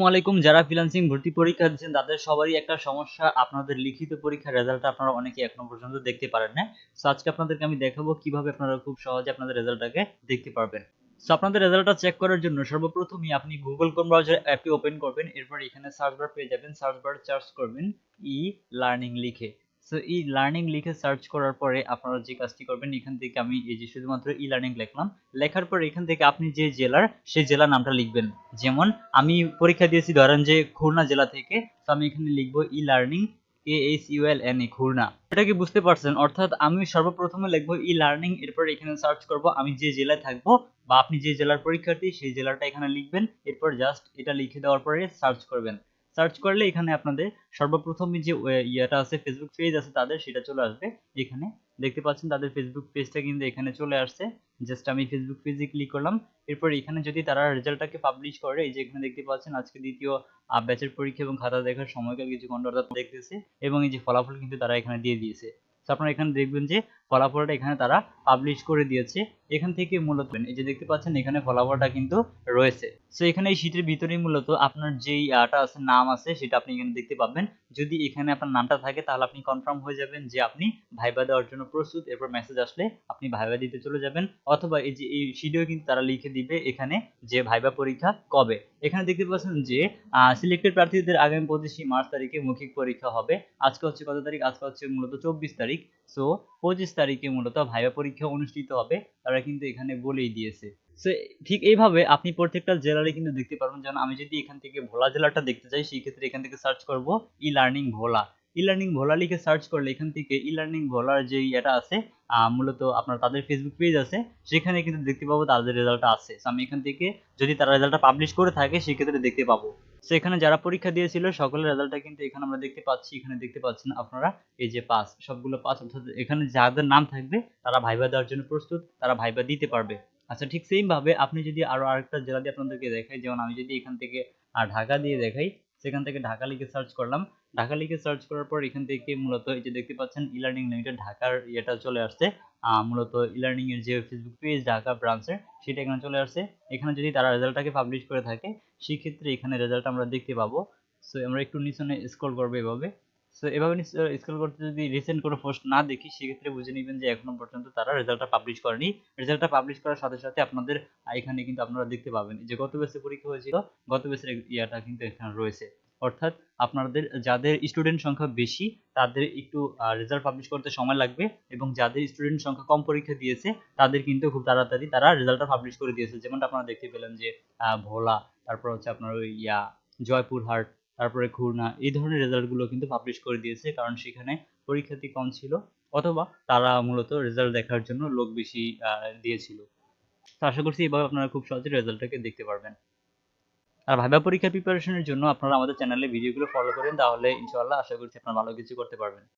আসসালামু আলাইকুম। যারা ফ্রিলান্সিং ভর্তি পরীক্ষা দিচ্ছেন, তাদের সবারই একটা সমস্যা। আপনাদের লিখিত পরীক্ষার রেজাল্ট আপনারা অনেকে এখনও পর্যন্ত দেখতে পারেন না। সো আজকে আপনাদেরকে আমি দেখাবো কীভাবে আপনারা খুব সহজে আপনাদের রেজাল্টটাকে দেখতে পারবেন। সো আপনাদের রেজাল্টটা চেক করার জন্য সর্বপ্রথমই আপনি গুগল ক্রোম ব্রাউজার অ্যাপটি ওপেন করবেন। এরপর এখানে সার্চ বার পেয়ে যাবেন। সার্চ বার সার্চ করবেন ই লার্নিং লিখে। সো ই লার্নিং লিখে সার্চ করার পরে আপনারা যে কাজটি করবেন, এখান থেকে আমি এই যে শুধুমাত্র ই লার্নিং লিখলাম। লেখার পর এখান থেকে আপনি যে জেলার, সেই জেলার নামটা লিখবেন। যেমন আমি পরীক্ষা দিয়েছি, ধরেন যে খুলনা জেলা থেকে, তো আমি এখানে লিখব E learning A H U L N A Khulna. এটা কি বুঝতে পারছেন? অর্থাৎ আমি সর্বপ্রথমে লিখব ই লার্নিং এরপর এখানে সার্চ করব আমি যে জেলায় থাকব, বা আপনি যে জেলার পরীক্ষার্থী, সেই জেলাটা এখানে লিখবেন। এরপর জাস্ট এটা লিখে দেওয়ার পরে সার্চ করবেন। সার্চ করলে এখানে আপনাদের সর্বপ্রথম যে ইয়েটা আছে ফেসবুক পেজ আছে তাদের সেটা চলে আসবে। এখানে দেখতে পাচ্ছেন তাদের ফেসবুক পেজটা কিন্তু এখানে চলে আসছে। জাস্ট আমি ফেসবুক পেজে ক্লিক করলাম। এরপর এখানে যদি তারা রেজাল্টটাকে পাবলিশ করে, এই যে এখানে দেখতে পাচ্ছেন আজকে দ্বিতীয় ব্যাচের পরীক্ষা এবং খাতা দেখার সময়কাল কিছু অর্থাৎ দেখতেছে এবং এই যে ফলাফল কিন্তু তারা এখানে দিয়ে দিয়েছে। আপনারা এখানে দেখবেন যে ফলাফলটা এখানে তারা পাবলিশ করে দিয়েছে। এখান থেকে মূলত এই যে দেখতে পাচ্ছেন, এখানে ফলাফলটা কিন্তু রয়েছে। সো এখানে এই শীটের ভিতরেই মূলত আপনার যেই আটা আছে, নাম আছে, সেটা আপনি এখানে দেখতে পাবেন। যদি এখানে আপনার নামটা থাকে, তাহলে আপনি কনফার্ম হয়ে যাবেন যে আপনি ভাইবা দেওয়ার জন্য প্রস্তুত। এরপর মেসেজ আসলে আপনি ভাইবা দিতে চলে যাবেন। অথবা এই যে, এই শিডিও কিন্তু তারা লিখে দিবে এখানে যে ভাইবা পরীক্ষা কবে। এখানে দেখতে পাচ্ছেন যে সিলেক্টেড প্রার্থীদের আগামী পঁচিশে মার্চ তারিখে মৌখিক পরীক্ষা হবে। আজকে হচ্ছে কত তারিখ? আজকে হচ্ছে মূলত চব্বিশ তারিখ। সো পঁচিশ তারিখে মূলত ভাইবা পরীক্ষা অনুষ্ঠিত হবে। তারা কিন্তু এখানে বলেই দিয়েছে। সো ঠিক এইভাবে আপনি প্রত্যেকটা জেলারে কিন্তু দেখতে পারবেন। যেমন আমি যদি এখান থেকে ভোলা জেলাটা দেখতে চাই, সেই ক্ষেত্রে এখান থেকে সার্চ করব ই লার্নিং ভোলা। ই লার্নিং ভোলা লিখে সার্চ করলে এখান থেকে ই লার্নিং ভোলার যে এটা আছে মূলত আপনার তাদের ফেসবুক পেজ আছে, সেখানে কিন্তু দেখতে পাবো তাদের রেজাল্টটা আছে। আমি এখান থেকে যদি তারা রেজাল্টটা পাবলিশ করে থাকে সেক্ষেত্রে দেখতে পাবো। সো এখানে যারা পরীক্ষা দিয়েছিল, সকলের রেজাল্টটা কিন্তু এখানে আমরা দেখতে পাচ্ছি, এখানে দেখতে পাচ্ছেন আপনারা, এই যে পাস সবগুলো পাস অর্থাৎ এখানে যাদের নাম থাকবে, তারা ভাইবা দেওয়ার জন্য প্রস্তুত, তারা ভাইবা দিতে পারবে। আচ্ছা ঠিক সেম ভাবে আপনি যদি আরও আরেকটা জেলা দিয়ে আপনাদেরকে দেখাই, যেমন আমি যদি এখান থেকে আর ঢাকা দিয়ে দেখাই, সেখান থেকে ঢাকা লিখে সার্চ করলাম। ঢাকা লিখে সার্চ করার পর এখান থেকে মূলত এই যে দেখতে পাচ্ছেন ই লার্নিং লিমিটেড ঢাকার ইয়েটা চলে আসছে। মূলত ই লার্নিং এর যে ফেসবুক পেজ ঢাকা ব্রাঞ্চের সেটা এখানে চলে আসছে। এখানে যদি তারা রেজাল্টটাকে পাবলিশ করে থাকে সেই ক্ষেত্রে এখানে রেজাল্ট আমরা দেখতে পাবো। সো আমরা একটু নিচনে স্ক্রল করব এভাবে। সো এভাবে স্ক্রল করতে যদি রিসেন্ট কোনো পোস্ট না দেখি, সেক্ষেত্রে বুঝে নেবেন যে এখনও পর্যন্ত তারা রেজাল্টটা পাবলিশ করেনি। রেজাল্টটা পাবলিশ করার সাথে সাথে আপনাদের এখানে কিন্তু আপনারা দেখতে পাবেন যে গত বেসে পরীক্ষা হয়েছিল, গত বেসের ইয়াটা কিন্তু এখানে রয়েছে। অর্থাৎ আপনাদের, যাদের স্টুডেন্ট সংখ্যা বেশি, তাদের একটু রেজাল্ট পাবলিশ করতে সময় লাগবে এবং যাদের স্টুডেন্ট সংখ্যা কম পরীক্ষা দিয়েছে, তাদের কিন্তু খুব তাড়াতাড়ি তারা রেজাল্টটা পাবলিশ করে দিয়েছে। যেমনটা আপনারা দেখতে পেলেন যে ভোলা, তারপর হচ্ছে আপনার ওই ইয়া, জয়পুরহাট তারপরে খুলনা এই ধরনের রেজাল্টগুলো কিন্তু পাবলিশ করে দিয়েছে। কারণ সেখানে পরীক্ষার্থী কম ছিল, অথবা তারা মূলত রেজাল্ট দেখার জন্য লোক বেশি দিয়েছিল। তো আশা করছি এভাবে আপনারা খুব সহজে রেজাল্টটাকে দেখতে পারবেন। আর ভাইবা পরীক্ষা প্রিপারেশনের জন্য আপনারা আমাদের চ্যানেলে ভিডিওগুলো ফলো করেন, তাহলে ইনশাআল্লাহ আশা করছি আপনারা ভালো কিছু করতে পারবেন।